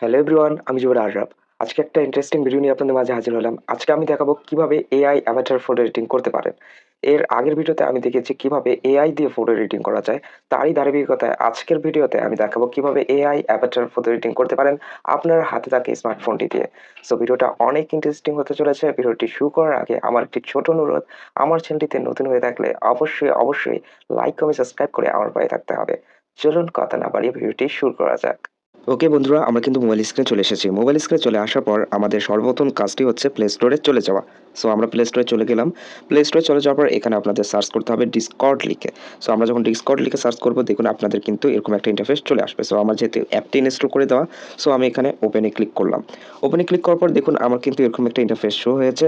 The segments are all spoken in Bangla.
হ্যালো এভরিওয়ান আমি জুবার আশরাফ। আজকে একটা ইন্টারেস্টিং ভিডিও নিয়ে আপনাদের মাঝে হাজির হলাম। আজকে আমি দেখাবো কীভাবে এআই অ্যাভাটার ফটো এডিটিং করতে পারেন। এর আগের ভিডিওতে আমি দেখেছি কীভাবে এআই দিয়ে ফটো এডিটিং করা যায়। তারই ধারাবাহিকতায় আজকের ভিডিওতে আমি দেখাবো কীভাবে এআই অ্যাভাটার ফটো এডিটিং করতে পারেন আপনার হাতে থাকে স্মার্টফোনটি দিয়ে। সো ভিডিওটা অনেক ইন্টারেস্টিং হতে চলেছে। ভিডিওটি শুরু করার আগে আমার একটি ছোট অনুরোধ, আমার চ্যানেলটিতে নতুন হয়ে থাকলে অবশ্যই অবশ্যই লাইক কমেন্ট সাবস্ক্রাইব করে আমার পায়ে থাকতে হবে। চলুন কথা না বাড়িয়ে ভিডিওটি শুরু করা যাক। ওকে বন্ধুরা, আমরা কিন্তু মোবাইল স্ক্রিনে চলে এসেছি। মোবাইল স্ক্রিনে চলে আসার পর আমাদের সর্বপ্রথম কাজটি হচ্ছে প্লে স্টোরে চলে যাওয়া। সো আমরা প্লে স্টোরে চলে গেলাম। প্লে স্টোরে চলে যাওয়ার পর এখানে আপনাদের সার্চ করতে হবে ডিসকর্ড লিখে। সো আমরা যখন ডিসকর্ড লিখে সার্চ করব, দেখুন আপনাদের কিন্তু এরকম একটা ইন্টারফেস চলে আসবে। সো আমার যেহেতু অ্যাপটি ইনস্টল করে দেওয়া সো আমি এখানে ওপেনে ক্লিক করলাম। ওপেনে ক্লিক করার পর দেখুন আমার কিন্তু এরকম একটা ইন্টারফেস শো হয়েছে।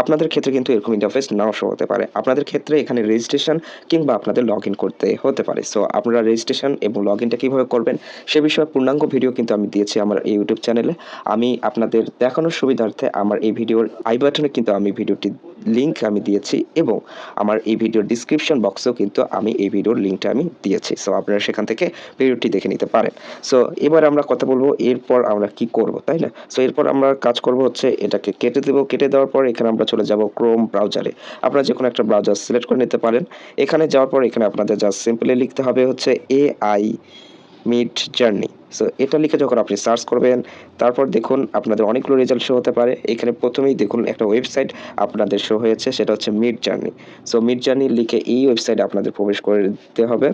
আপনাদের ক্ষেত্রে কিন্তু এরকম ইন্টারফেস নাও শো হতে পারে। আপনাদের ক্ষেত্রে এখানে রেজিস্ট্রেশন কিংবা আপনাদের লগ করতে হতে পারে। সো আপনারা রেজিস্ট্রেশন এবং লগ ইনটা কীভাবে করবেন, সে বিষয়ে পূর্ণাঙ্গ ভিডিও কিন্তু আমি দিয়েছি আমার ইউটিউব চ্যানেলে আমি আপনাদের দেখানোর সুবিধার্থে আমার এই ভিডিওর আই বাটনে কিন্তু আমি ভিডিওটি লিঙ্ক আমি দিয়েছি এবং আমার এই ভিডিওর ডিসক্রিপশন বক্সেও কিন্তু আমি এই ভিডিওর লিঙ্কটা আমি দিয়েছি। সো আপনারা সেখান থেকে ভিডিওটি দেখে নিতে পারেন। সো এবার আমরা কথা বলব এরপর আমরা কি করব, তাই না? সো এরপর আমরা কাজ করব হচ্ছে এটাকে কেটে দেবো। কেটে দেওয়ার পর এখানে আমরা চলে যাব ক্রোম ব্রাউজারে আপনারা যে কোনো একটা ব্রাউজার সিলেক্ট করে নিতে পারেন। এখানে যাওয়ার পর এখানে আপনাদের জাস্ট সিম্পলি লিখতে হবে হচ্ছে A I Midjourney so এটা লিখে যখন আপনি সার্চ করবেন, তারপর দেখুন আপনাদের অনেকগুলো রেজাল্ট শো হতে পারে। এখানে প্রথমেই দেখুন একটা ওয়েবসাইট আপনাদের শো হয়েছে, সেটা হচ্ছে Midjourney so Midjourney লিখে এই ওয়েবসাইটে আপনাদের প্রবেশ করে দিতে হবে।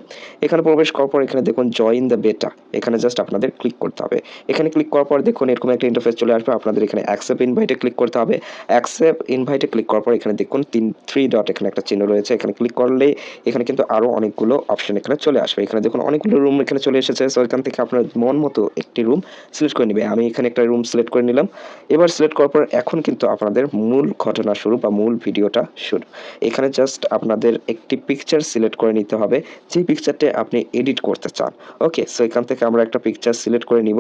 এখানে প্রবেশ করার পর এখানে দেখুন জয়েন দ্য বেটা এখানে জাস্ট আপনাদের ক্লিক করতে হবে। এখানে ক্লিক করার পর দেখুন এরকম একটা ইন্টারফেস চলে আসবে। আপনাদের এখানে অ্যাকসেপ্ট ইনভাইটে ক্লিক করতে হবে। অ্যাকসেপ্ট ইনভাইটে ক্লিক করার পর এখানে দেখুন তিন থ্রি ডট এখানে একটা চিহ্ন রয়েছে। এখানে ক্লিক করলে এখানে কিন্তু আরও অনেকগুলো অপশন এখানে চলে আসবে। এখানে দেখুন অনেকগুলো রুম এখানে চলে এসেছে। সো এখান থেকে আপনার মন মতো একটি রুম সিলেক্ট করে নেবে। আমি এখানে একটা রুম সিলেক্ট করে নিলাম। এবার সিলেক্ট করার পর এখন কিন্তু আপনাদের মূল ঘটনা শুরু বা মূল ভিডিওটা শুরু। এখানে জাস্ট আপনাদের একটি পিকচার সিলেক্ট করে নিতে হবে। যে পিকচারটা আপনি এডিট করতে চান। ওকে সো এখান থেকে আমরা একটা পিকচার সিলেক্ট করে নিব।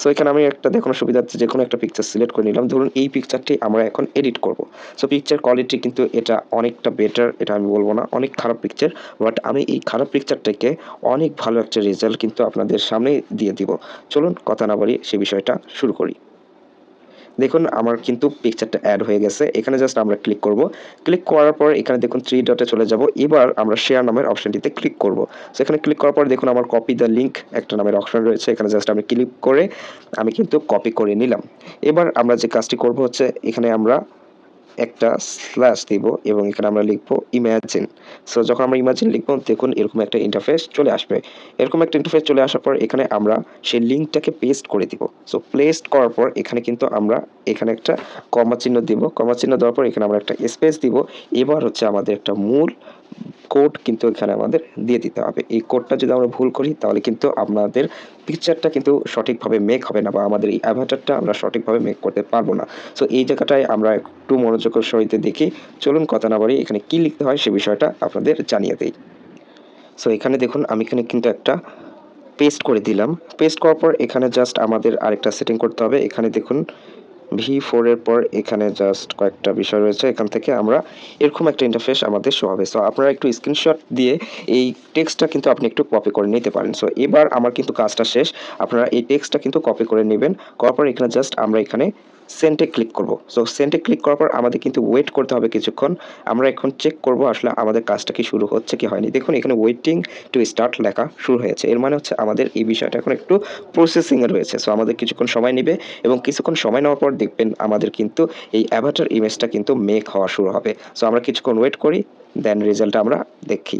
সো এখানে আমি একটা দেখানোর সুবিধার্থে যে কোনো একটা পিকচার সিলেক্ট করে নিলাম। ধরুন এই পিকচারটি আমরা এখন এডিট করব। সো পিকচার কোয়ালিটি কিন্তু এটা অনেকটা বেটার এটা আমি বলব না, অনেক খারাপ পিকচার বাট আমি এই খারাপ পিকচারটাকে অনেক ভালো একটা রেজাল্ট কিন্তু আপনাদের সামনে দিয়ে দিব। চলুন কথা না বাড়িয়ে সে বিষয়টা শুরু করি। দেখুন, আমার কিন্তু পিকচারটা অ্যাড হয়ে গেছে। এখানে জাস্ট আমরা ক্লিক করব। ক্লিক করার পর এখানে দেখুন থ্রি ডটে চলে যাব। এবার আমরা শেয়ার নামের অপশনটিতে ক্লিক করব। সো এখানে ক্লিক করার পর দেখুন আমার কপি দ্য লিঙ্ক একটা নামের অপশন রয়েছে। এখানে জাস্ট আমি ক্লিক করে আমি কিন্তু কপি করে নিলাম। এবার আমরা যে কাজটি করব হচ্ছে, এখানে আমরা একটা স্ল্যাশ দিব এবং এখানে আমরা লিখব ইমাজিন সো যখন আমরা ইমাজিন লিখব, দেখুন এরকম একটা ইন্টারফেস চলে আসবে। এরকম একটা ইন্টারফেস চলে আসার পর এখানে আমরা সেই লিঙ্কটাকে পেস্ট করে দিব। সো পেস্ট করার পর এখানে কিন্তু আমরা এখানে একটা কমা চিহ্ন দিব। কমা চিহ্ন দেওয়ার পর এখানে আমরা একটা স্পেস দিব। এবার হচ্ছে আমাদের একটা মূল কোড কিন্তু এখানে আমাদের দিয়ে দিতে হবে। এই কোডটা যদি আমরা ভুল করি, তাহলে কিন্তু আপনাদের পিকচারটা কিন্তু সঠিকভাবে মেক হবে না বা আমাদের এই অ্যাভাটারটা আমরা সঠিকভাবে মেক করতে পারব না। সো এই জায়গাটায় আমরা একটু মনোযোগের সহিত দেখি। চলুন কথা না বাড়ি এখানে কী লিখতে হয় সে বিষয়টা আপনাদের জানিয়ে দিই। সো এখানে দেখুন, আমি এখানে কিন্তু একটা পেস্ট করে দিলাম। পেস্ট করার পর এখানে জাস্ট আমাদের আরেকটা সেটিং করতে হবে। এখানে দেখুন ভি ফোরের পর এখানে জাস্ট কয়েকটা বিষয় রয়েছে, এখান থেকে আমরা এরকম একটা ইন্টারফেস আমাদের শো হবে। সো আপনারা একটু স্ক্রিনশট দিয়ে এই টেক্সটটা কিন্তু আপনি একটু কপি করে নিতে পারেন। সো এবার আমার কিন্তু কাজটা শেষ। আপনারা এই টেক্সটটা কিন্তু কপি করে নেবেন। করার পর এখানে জাস্ট আমরা এখানে সেন্টে ক্লিক করব। সো সেন্টে ক্লিক করার পর আমাদের কিন্তু ওয়েট করতে হবে কিছুক্ষণ। আমরা এখন চেক করব আসলে আমাদের কাজটা কি শুরু হচ্ছে, কি হয়নি। দেখুন, এখানে ওয়েটিং টু স্টার্ট লেখা শুরু হয়েছে। এর মানে হচ্ছে আমাদের এই বিষয়টা এখন একটু প্রসেসিংয়ে রয়েছে। সো আমাদের কিছুক্ষণ সময় নেবে এবং কিছুক্ষণ সময় নেওয়ার পর দেখবেন আমাদের কিন্তু এই অ্যাভাটার ইমেজটা কিন্তু মেক হওয়া শুরু হবে। সো আমরা কিছুক্ষণ ওয়েট করি দেন রেজাল্ট আমরা দেখি।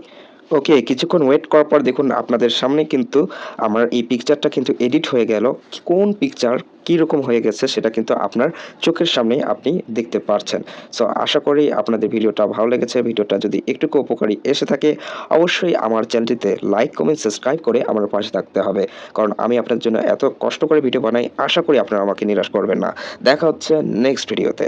ওকে কিছুক্ষণ ওয়েট করার পর দেখুন আপনাদের সামনে কিন্তু আমার এই পিকচারটা কিন্তু এডিট হয়ে গেল। কোন পিকচার কীরকম হয়ে গেছে সেটা কিন্তু আপনার চোখের সামনেই আপনি দেখতে পারছেন। সো আশা করি আপনাদের ভিডিওটা ভালো লেগেছে। ভিডিওটা যদি একটুকু উপকারী এসে থাকে, অবশ্যই আমার চ্যানেলটিতে লাইক কমেন্ট সাবস্ক্রাইব করে আমার পাশে থাকতে হবে। কারণ আমি আপনার জন্য এত কষ্ট করে ভিডিও বানাই, আশা করি আপনারা আমাকে নিরাশ করবেন না। দেখা হচ্ছে নেক্সট ভিডিওতে